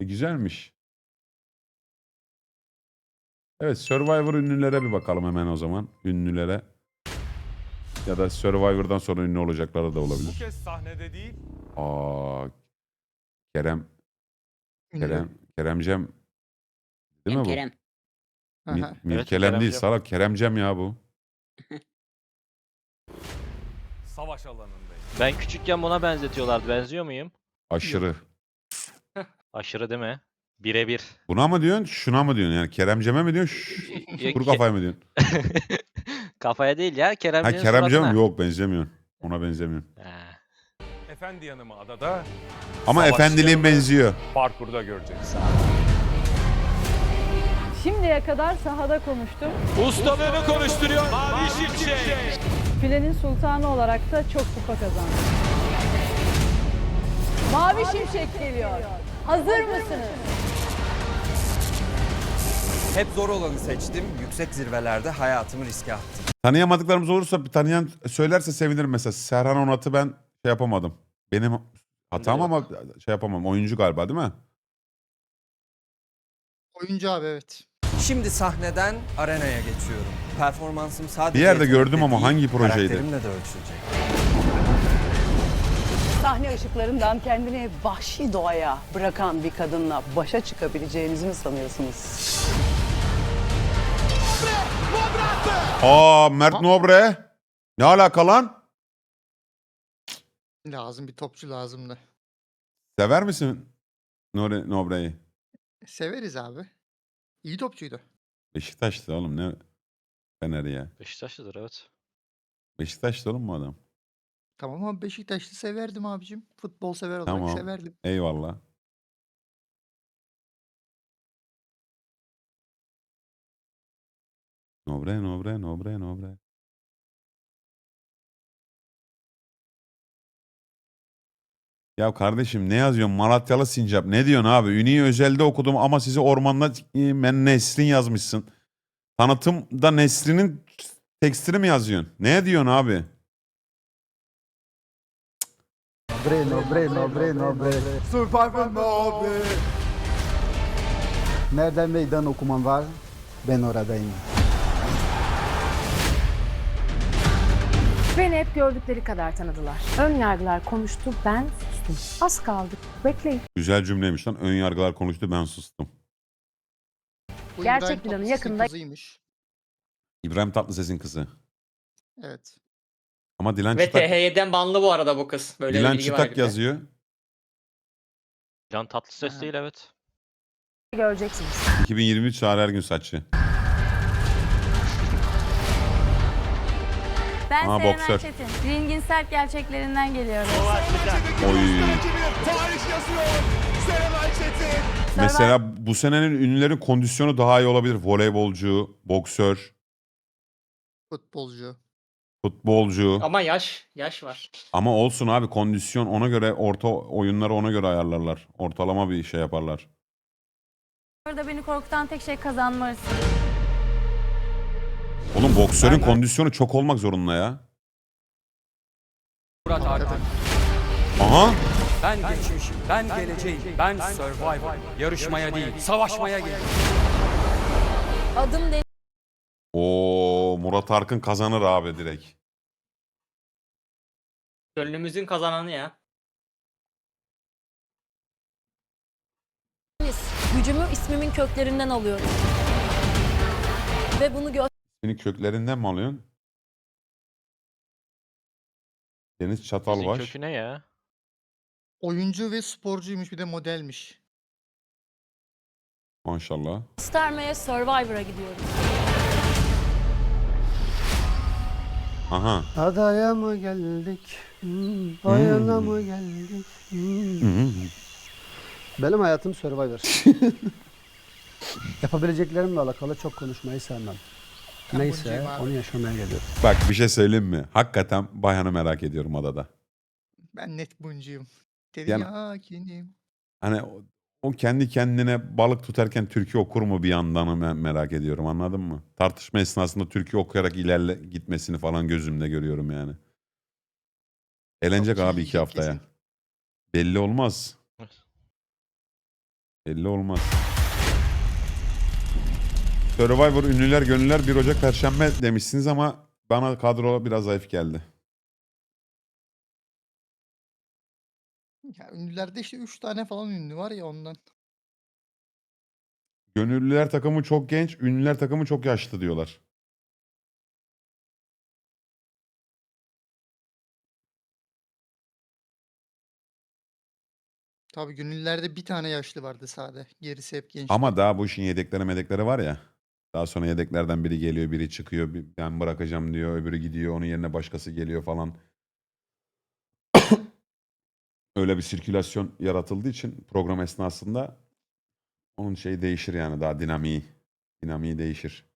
E, güzelmiş. Evet Survivor ünlülere bir bakalım hemen o zaman. Ünlülere. Ya da Survivor'dan sonra ünlü olacakları da Bu olabilir. kez sahnede değil, Aa, Kerem. Kerem, Keremcem değil mi bu? Kerem. Mi, Aha. Mirkelem değil Keremcem. salak Keremcem ya bu. savaş alanındayım. Ben küçükken buna benzetiyorlardı. Benziyor muyum? Aşırı. Aşırı değil mi? Birebir. Buna mı diyorsun şuna mı diyorsun? Yani Keremcem'e mi diyorsun? Şş, kuru kafaya mı diyorsun? Kafaya değil ya. Ha Keremci'nin Keremcem mi? Yok benzemiyorsun. Ona benzemiyorsun. Efendi yanımı adada, Ama Savaş efendiliğin benziyor. parkurda göreceksin. Şimdiye kadar sahada konuştum. Ustalığını konuşturuyor. Mavi şimşek. Filenin sultanı olarak da çok kupa kazandım. Mavi Şimşek geliyor. Hazır mısınız? Hep zor olanı seçtim. Yüksek zirvelerde hayatımı riske attım. Tanıyamadıklarımız olursa bir tanıyan söylerse sevinirim mesela. Serhan Onat'ı ben şey yapamadım. Benim hatam yok. ama şey yapamam. Oyuncu galiba değil mi? Oyuncu abi evet. Şimdi sahneden arenaya geçiyorum. Performansım sadece Bir yerde gördüm ama değil, hangi projeydi? Karakterimle de ölçülecek. Sahne ışıklarından kendini vahşi doğaya bırakan bir kadınla başa çıkabileceğinizi mi sanıyorsunuz? Aa Mert Nobre. Ne alaka lan? Lazım bir topçu lazımdı. Sever misin Nore, Nobre'yi? Severiz abi. İyi topçuydu. Beşiktaş'tı oğlum ne Fener'i ya. Beşiktaşlıdır evet. Beşiktaş'tı oğlum bu adam. Tamam ama Beşiktaşlı severdim abicim. Futbol sever olarak Tamam. severdim. Eyvallah. Nobre, Nobre, Nobre, Nobre. Ya kardeşim ne yazıyorsun? Malatyalı sincap. Ne diyorsun abi? Üniyi özelde okudum ama sizi ormanda e, ben Nesrin yazmışsın. Tanıtımda Nesrin'in tekstini mi yazıyorsun? Ne diyorsun abi? Bre, no bre, no bre, no bre. Survivor no bre. Nereden meydan okuman var? Ben oradayım. Beni hep gördükleri kadar tanıdılar. Ön yargılar konuştu, ben sustum. Az kaldı. Bekleyin. Güzel cümleymiş lan. Ön yargılar konuştu ben sustum. Bu Gerçek İbrahim planı Tatlıses'in yakında- kızıymış. İbrahim Tatlıses'in kızı. Evet. Ama Dilan Ve Çıtak, THY'den banlı bu arada bu kız. Böyle Dilan bir bilgi var Çıtak yazıyor. Can tatlı ses Ha. değil evet. Göreceksiniz. 2023 Çağrı Ergün saçı. Ben Aa, boksör. Çetin. Ringin sert gerçeklerinden geliyorum. Oy. Mesela bu senenin ünlülerin kondisyonu daha iyi olabilir. Voleybolcu, boksör, Futbolcu. futbolcu. Ama yaş, yaş var. Ama olsun abi kondisyon ona göre orta oyunları ona göre ayarlarlar. Ortalama bir şey yaparlar. Burada beni korkutan tek şey kazanma hırsı. Oğlum boksörün kondisyonu çok olmak zorunda ya. Murat Arkan. Aha. Ben geçmişim, ben geleceğim, ben Survivor. Yarışmaya değil, savaşmaya geldim. Adım Oo Murat Arkın kazanır abi direkt. Gönlümüzün kazananı ya. Deniz. Gücümü ismimin köklerinden alıyorum. Ve bunu gö Senin köklerinden mi alıyorsun? Deniz Çatalbaş. Kökü ne ya? Oyuncu ve sporcuymuş bir de modelmiş. Maşallah. göstermeye Survivor'a gidiyorum. Aha. Adaya mı geldik? Hmm, Ayana mı geldik? Hmm. Benim hayatım Survivor. Yapabileceklerimle alakalı çok konuşmayı sevmem. Ben Neyse onu yaşamaya geliyorum. Bak bir şey söyleyeyim mi? Hakikaten Bayhan'ı merak ediyorum adada. Ben net buncuyum. Yani- Teriyakinim. Hani o, o kendi kendine balık tutarken türkü okur mu bir yandan me- merak ediyorum anladın mı? Tartışma esnasında türkü okuyarak ilerle gitmesini falan gözümde görüyorum yani. Eğlenecek Çok abi iki haftaya. kesin. Belli olmaz. Belli olmaz. Survivor ünlüler gönüller 1 Ocak Perşembe demişsiniz ama bana kadro biraz zayıf geldi. Ya ünlülerde işte 3 tane falan ünlü var ya ondan. Gönüllüler takımı çok genç, ünlüler takımı çok yaşlı diyorlar. Tabii gönüllülerde bir tane yaşlı vardı sade. Gerisi hep genç. Ama daha bu işin yedekleri medekleri var ya. Daha sonra yedeklerden biri geliyor, biri çıkıyor. bir- Ben bırakacağım diyor, öbürü gidiyor. Onun yerine başkası geliyor falan. Öyle bir sirkülasyon yaratıldığı için program esnasında onun şeyi değişir yani daha dinamiği. Dinamiği değişir.